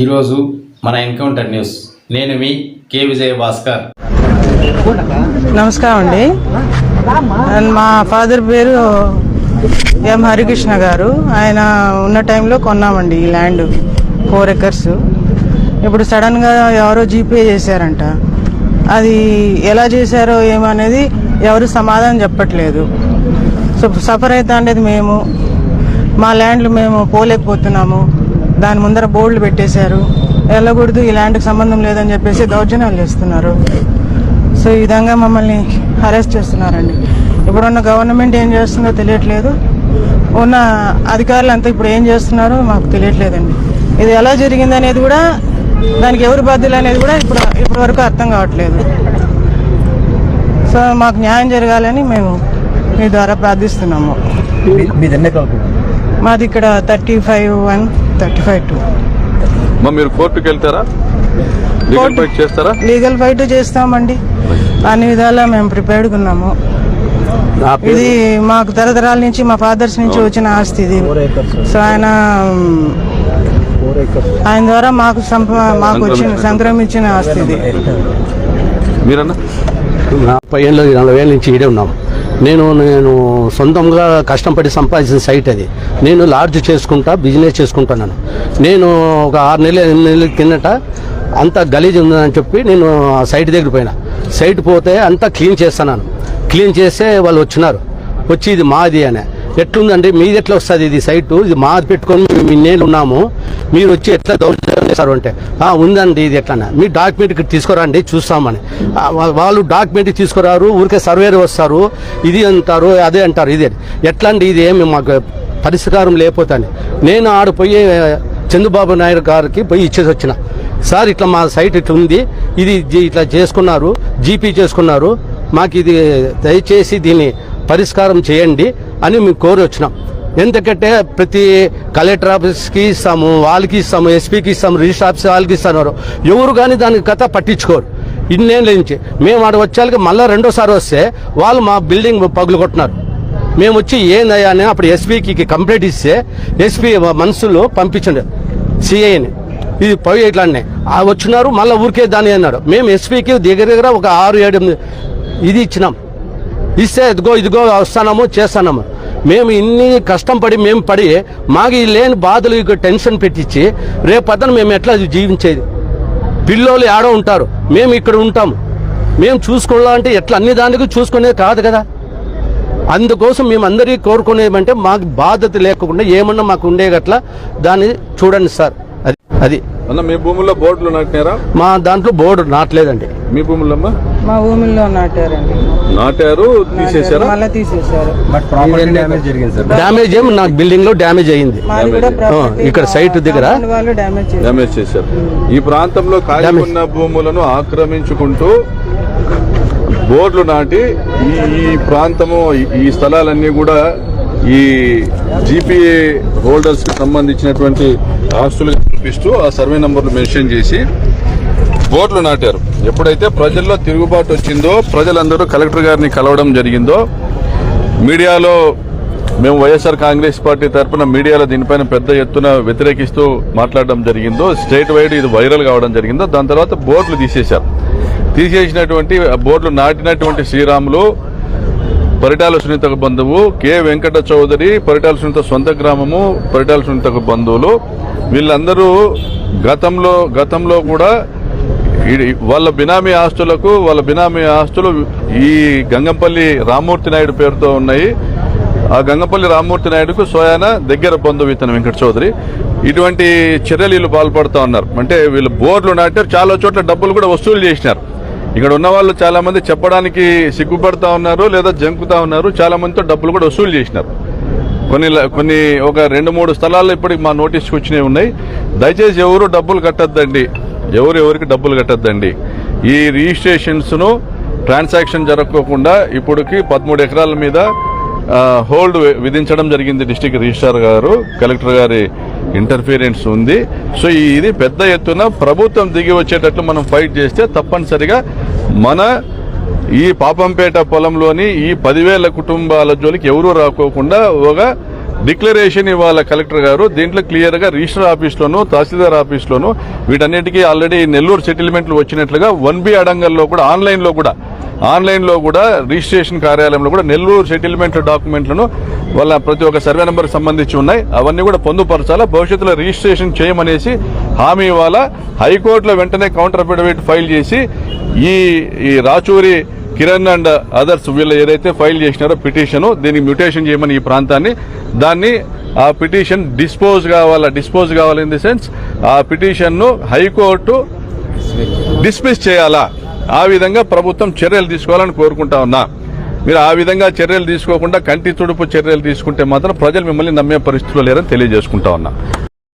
ఈరోజు మన encounter news. నేను మీ కే విజయ భాస్కర్ నమస్కారం అండి. మా ఫాదర్ పేరు ఎం హరికృష్ణ గారు. ఆయన ఉన్న టైంలో కొన్నామండి ఈ ల్యాండ్ ఫోర్ ఎకర్స్. ఇప్పుడు సడన్గా ఎవరో జీపే చేశారంట. అది ఎలా చేశారో ఏమనేది ఎవరు సమాధానం చెప్పట్లేదు. సో సఫర్ అవుతా అనేది మేము. మా ల్యాండ్లు మేము పోలేకపోతున్నాము. దాని ముందర బోర్డులు పెట్టేశారు. వెళ్ళకూడదు ల్యాండ్కి సంబంధం లేదని చెప్పేసి దౌర్జన్యాలు చేస్తున్నారు. సో ఈ విధంగా మమ్మల్ని అరెస్ట్ చేస్తున్నారండి. ఇప్పుడున్న గవర్నమెంట్ ఏం చేస్తుందో తెలియట్లేదు. ఉన్న అధికారులు అంతా ఇప్పుడు ఏం చేస్తున్నారో మాకు తెలియట్లేదండి. ఇది ఎలా జరిగింది అనేది కూడా దానికి ఎవరు బాధ్యులు అనేది కూడా ఇప్పుడు ఇప్పటి వరకు అర్థం కావట్లేదు. సో మాకు న్యాయం జరగాలని మేము మీ ద్వారా ప్రార్థిస్తున్నాము. మాది ఇక్కడ thirty five one thirty five two. మా మీరు కోర్టుకు వెళ్తారా లీగల్ ఫైట్ చేస్తారా? లీగల్ ఫైట్ చేస్తామండి. అన్ని విధాలా మేము ప్రిపేర్డ్గా ఉన్నాము నా ఇది మాకు తరతరాల నుంచి మా ఫాదర్స్ నుంచి వచ్చిన ఆస్తి ఇది. సో ఆయన ఆయన ద్వారా మాకు సంప మాకు వచ్చిన సంక్రమించిన ఆస్తి ఇది. మీరన్నా? ముప్పై ఏళ్ళు నలభై ఏళ్ళ నుంచి ఈడే ఉన్నాం. నేను నేను సొంతంగా కష్టపడి సంపాదించిన సైట్ అది. నేను లాడ్జ్ చేసుకుంటా బిజినెస్ చేసుకుంటున్నాను. నేను ఒక ఆరు నెలలు ఎనిమిది నెలల కిందట అంతా గలీజ్ ఉందని చెప్పి నేను సైట్ దగ్గర పోయినా. సైట్ పోతే అంతా క్లీన్ చేస్తున్నాను. క్లీన్ చేస్తే వాళ్ళు వచ్చినారు. వచ్చి ఇది మాది అని. ఎట్లుందండి మీది ఎట్లా వస్తుంది ఇది సైటు? ఇది మాది పెట్టుకొని మేము ఇన్నేళ్ళు ఉన్నాము. మీరు వచ్చి ఎట్లా దౌర్జన్యం చేశారు అంటే ఉందండి ఇది ఎట్లా మీ డాక్యుమెంట్ ఇక్కడ తీసుకురండి చూస్తామని. వాళ్ళు డాక్యుమెంట్ తీసుకురారు ఊరికే సర్వేర్ వస్తారు ఇది అంటారు అదే అంటారు ఇదే. ఎట్లా అండి ఇది ఏమి మాకు పరిష్కారం లేకపోతే నేను ఆడిపోయి చంద్రబాబు నాయుడు గారికి పోయి ఇచ్చేసి వచ్చిన. సార్ ఇట్లా మా సైట్ ఇట్లా ఉంది ఇది ఇట్లా చేసుకున్నారు జీపీ చేసుకున్నారు మాకు ఇది దయచేసి దీన్ని పరిష్కారం చేయండి అని మేము కోరి వచ్చినాం. ఎందుకంటే ప్రతి కలెక్టర్ ఆఫీస్కి ఇస్తాము వాళ్ళకి ఇస్తాము ఎస్పీకి ఇస్తాము రిజిస్టర్ ఆఫీస్ వాళ్ళకి ఇస్తున్నారు. ఎవరు కానీ దానికి కథ పట్టించుకోరు. ఇన్నేళ్ళ నుంచి మేము ఆడ వచ్చేళ్ళకి మళ్ళీ రెండోసారి వస్తే వాళ్ళు మా బిల్డింగ్ పగులు కొట్టినారు. మేము వచ్చి ఏందయ్యా అని అప్పుడు ఎస్పీకి కంప్లైంట్ ఇస్తే ఎస్పీ మనసులో పంపించండి. సిఐని. ఇది పోయి ఇట్లానే వచ్చినారు మళ్ళీ ఊరికే దాని అన్నాడు మేము ఎస్పీకి దగ్గర దగ్గర ఒక ఆరు ఏడు ఇది ఇచ్చినాం. ఇస్తే ఇదిగో ఇదిగో వస్తానము చేస్తానము. మేము ఇన్ని కష్టం పడి మేము పడి మాకు ఈ లేని బాధలు ఇక టెన్షన్ పెట్టించి రేపు అతను మేము ఎట్లా జీవించేది? పిల్లోళ్ళు ఆడ ఉంటారు. మేము ఇక్కడ ఉంటాము. మేము చూసుకోవాలంటే ఎట్లా? అన్ని దానికి చూసుకునేది కాదు కదా. అందుకోసం మేము అందరికీ కోరుకునేమంటే మాకు బాధ్యత లేకుండా ఏమన్నా మాకు ఉండే గట్లా దాన్ని చూడండి సార్. అది అది. మీ భూముల్లో బోర్డులు నాటినారా మా దాంట్లో బోర్డు నాటలేదండి. మీ భూముల్లో మా భూమిలో నాటారండి. నాటారు తీసేశారా? మళ్ళీ తీసేశారు. బట్ ప్రాపర్టీ డ్యామేజ్ జరిగింది సార్ డ్యామేజ్ ఏమి నాకు బిల్డింగ్లో డ్యామేజ్ అయింది. ఇక్కడ site దగ్గర? డ్యామేజ్ చేశారు. డ్యామేజ్ చేశారు. ఈ ప్రాంతంలో ఖాళీ ఉన్న భూములను ఆక్రమించుకుంటూ బోర్డులు నాటి ఈ ఈ ప్రాంతము ఈ- స్థలాలన్నీ కూడా ఈ జీపీఏ హోల్డర్స్కి సంబంధించినటువంటి ఆస్తులుగా చూపిస్తూ ఆ సర్వే నంబర్లు మెన్షన్ చేసి బోర్డులు నాటారు. ఎప్పుడైతే ప్రజల్లో తిరుగుబాటు వచ్చిందో ప్రజలందరూ కలెక్టర్ గారిని కలవడం జరిగిందో మీడియాలో మేము వైఎస్ఆర్ కాంగ్రెస్ పార్టీ తరఫున మీడియాలో దీనిపైన పెద్ద ఎత్తున వ్యతిరేకిస్తూ మాట్లాడడం జరిగిందో స్టేట్ వైడ్ ఇది వైరల్ కావడం జరిగిందో దాని తర్వాత బోర్డులు తీసేశారు. తీసేసినటువంటి బోట్లు బోర్డులు నాటినటువంటి శ్రీరాములు పరిటాల సునీతకు బంధువు కె. వెంకట చౌదరి పరిటాల సునీత సొంత గ్రామము పరిటాల సునీతకు బంధువులు. వీళ్ళందరూ గతంలో గతంలో కూడా వాళ్ళ బినామీ ఆస్తులకు వాళ్ళ బినామీ ఆస్తులు ఈ గంగంపల్లి రామ్మూర్తి నాయుడు పేరుతో ఉన్నాయి. ఆ గంగంపల్లి రామ్మూర్తి నాయుడుకు సోయాన దగ్గర బంధువు ఇతను వెంకట చౌదరి. ఇటువంటి చర్యలు వీళ్ళు పాల్పడుతూ ఉన్నారు. అంటే వీళ్ళు బోర్డులు నాటారు చాలా చోట్ల డబ్బులు కూడా వసూలు చేసినారు. ఇక్కడ ఉన్న వాళ్ళు చాలా మంది చెప్పడానికి సిగ్గుపడతా ఉన్నారు లేదా జంకుతా ఉన్నారు. చాలా మందితో డబ్బులు కూడా వసూలు చేసినారు. కొన్ని కొన్ని ఒక రెండు మూడు స్థలాల్లో ఇప్పటికి మా నోటీస్కి వచ్చినవి ఉన్నాయి. దయచేసి ఎవరు డబ్బులు కట్టద్దండి. ఎవరు ఎవరికి డబ్బులు కట్టద్దండి. ఈ రిజిస్ట్రేషన్స్ను ట్రాన్సాక్షన్ జరగకోకుండా ఇప్పటికి పదమూడు ఎకరాల మీద హోల్డ్ విధించడం జరిగింది డిస్టిక్ రిజిస్ట్రార్ గారు. కలెక్టర్ గారి ఇంటర్ఫీరెన్స్ ఉంది. సో ఇది పెద్ద ఎత్తున ప్రభుత్వం దిగి వచ్చేటట్లు మనం ఫైట్ చేస్తే తప్పనిసరిగా మన ఈ పాపంపేట పొలంలోని ఈ పదివేల కుటుంబాల జోలికి ఎవరూ రాకోకుండా ఒక డిక్లరేషన్ ఇవ్వాలి కలెక్టర్ గారు. దీంట్లో క్లియర్గా రిజిస్టర్ ఆఫీస్లోను తహసీల్దార్ ఆఫీస్లోను వీటన్నిటికీ ఆల్రెడీ నెల్లూరు సెటిల్మెంట్లు వచ్చినట్లుగా వన్ బి అడంగల్లో కూడా ఆన్లైన్లో కూడా ఆన్లైన్లో కూడా రిజిస్ట్రేషన్ కార్యాలయంలో కూడా నెల్లూరు సెటిల్మెంట్ డాక్యుమెంట్లను వాళ్ళ ప్రతి ఒక్క సర్వే నెంబర్ సంబంధించి ఉన్నాయి. అవన్నీ కూడా పొందుపరచాలా? భవిష్యత్తులో రిజిస్ట్రేషన్ చేయమనేసి హామీ ఇవ్వాలా? హైకోర్టులో వెంటనే కౌంటర్ అఫిడవిట్ ఫైల్ చేసి ఈ ఈ రాచూరి కిరణ్ అండ్ అదర్స్ వీళ్ళు ఏదైతే ఫైల్ చేసినారో పిటిషన్ దీనికి మ్యూటేషన్ చేయమని ఈ ప్రాంతాన్ని దాన్ని ఆ పిటిషన్ డిస్పోజ్ కావాలా డిస్పోజ్ కావాలి ఇన్ ది సెన్స్ ఆ పిటిషన్ను హైకోర్టు డిస్మిస్ చేయాలా? ఆ విధంగా ప్రభుత్వం చర్యలు తీసుకోవాలని కోరుకుంటా ఉన్నా. మీరు ఆ విధంగా చర్యలు తీసుకోకుండా కంటి తుడుపు చర్యలు తీసుకుంటే మాత్రం ప్రజలు మిమ్మల్ని నమ్మే పరిస్థితులు లేరని తెలియజేసుకుంటా ఉన్నా.